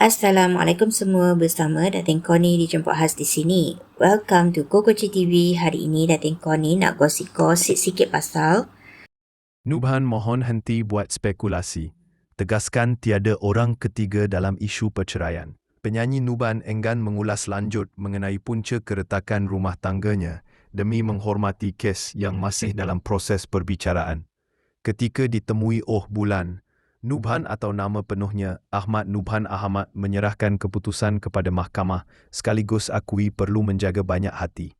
Assalamualaikum semua bersama Datin Koni dijemput khas di sini. Welcome to Kokoci TV. Hari ini Datin Koni nak gosip-gosip sikit pasal Nubhan mohon henti buat spekulasi. Tegaskan tiada orang ketiga dalam isu perceraian. Penyanyi Nuban enggan mengulas lanjut mengenai punca keretakan rumah tangganya demi menghormati kes yang masih dalam proses perbicaraan. Ketika ditemui Oh Bulan, Nubhan atau nama penuhnya Ahmad Nubhan Ahmad menyerahkan keputusan kepada mahkamah sekaligus akui perlu menjaga banyak hati.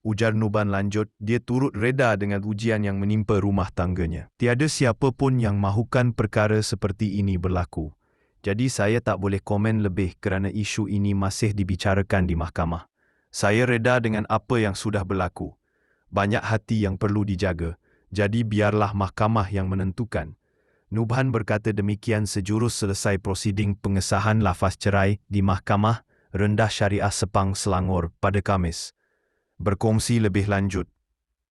Ujar Nuban lanjut, dia turut reda dengan ujian yang menimpa rumah tangganya. Tiada siapa pun yang mahukan perkara seperti ini berlaku. Jadi saya tak boleh komen lebih kerana isu ini masih dibicarakan di mahkamah. Saya reda dengan apa yang sudah berlaku. Banyak hati yang perlu dijaga, jadi biarlah mahkamah yang menentukan. Nubhan berkata demikian sejurus selesai prosiding pengesahan lafaz cerai di Mahkamah Rendah Syariah Sepang Selangor pada Kamis. Berkongsi lebih lanjut,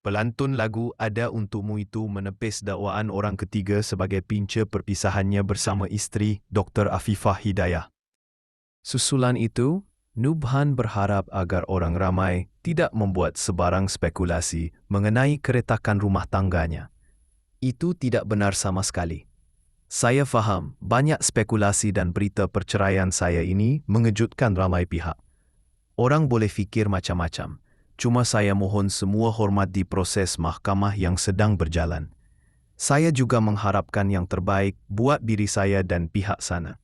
pelantun lagu Ada Untukmu itu menepis dakwaan orang ketiga sebagai pinca perpisahannya bersama isteri Dr. Afifah Hidayah. Susulan itu, Nubhan berharap agar orang ramai tidak membuat sebarang spekulasi mengenai keretakan rumah tangganya. Itu tidak benar sama sekali. Saya faham banyak spekulasi dan berita perceraian saya ini mengejutkan ramai pihak. Orang boleh fikir macam-macam. Cuma saya mohon semua hormat di proses mahkamah yang sedang berjalan. Saya juga mengharapkan yang terbaik buat diri saya dan pihak sana.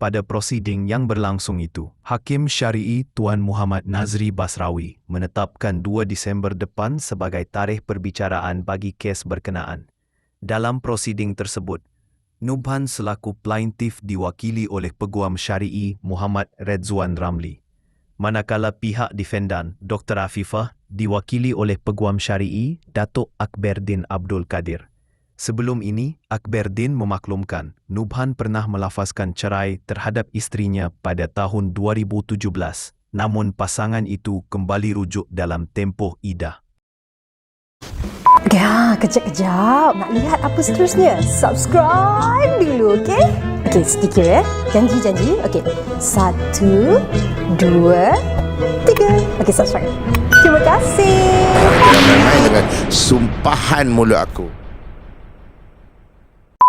Pada prosiding yang berlangsung itu, Hakim Syari'i Tuan Muhammad Nazri Basrawi menetapkan 2 Disember depan sebagai tarikh perbicaraan bagi kes berkenaan. Dalam prosiding tersebut, Nubhan selaku plaintif diwakili oleh Peguam Syari'i Muhammad Redzwan Ramli manakala pihak defendan Dr. Afifah diwakili oleh Peguam Syari'i Datuk Akberdin Abdul Kadir. Sebelum ini, Akberdin memaklumkan Nubhan pernah melafazkan cerai terhadap isterinya pada tahun 2017 namun pasangan itu kembali rujuk dalam tempoh idah. Ya, kejap-kejap. Nak lihat apa seterusnya? Subscribe dulu, okey? Okey, sedikit ya. Janji-janji. Okey. Satu, dua, tiga. Okey, subscribe. Terima kasih. Dengan sumpahan mulut aku.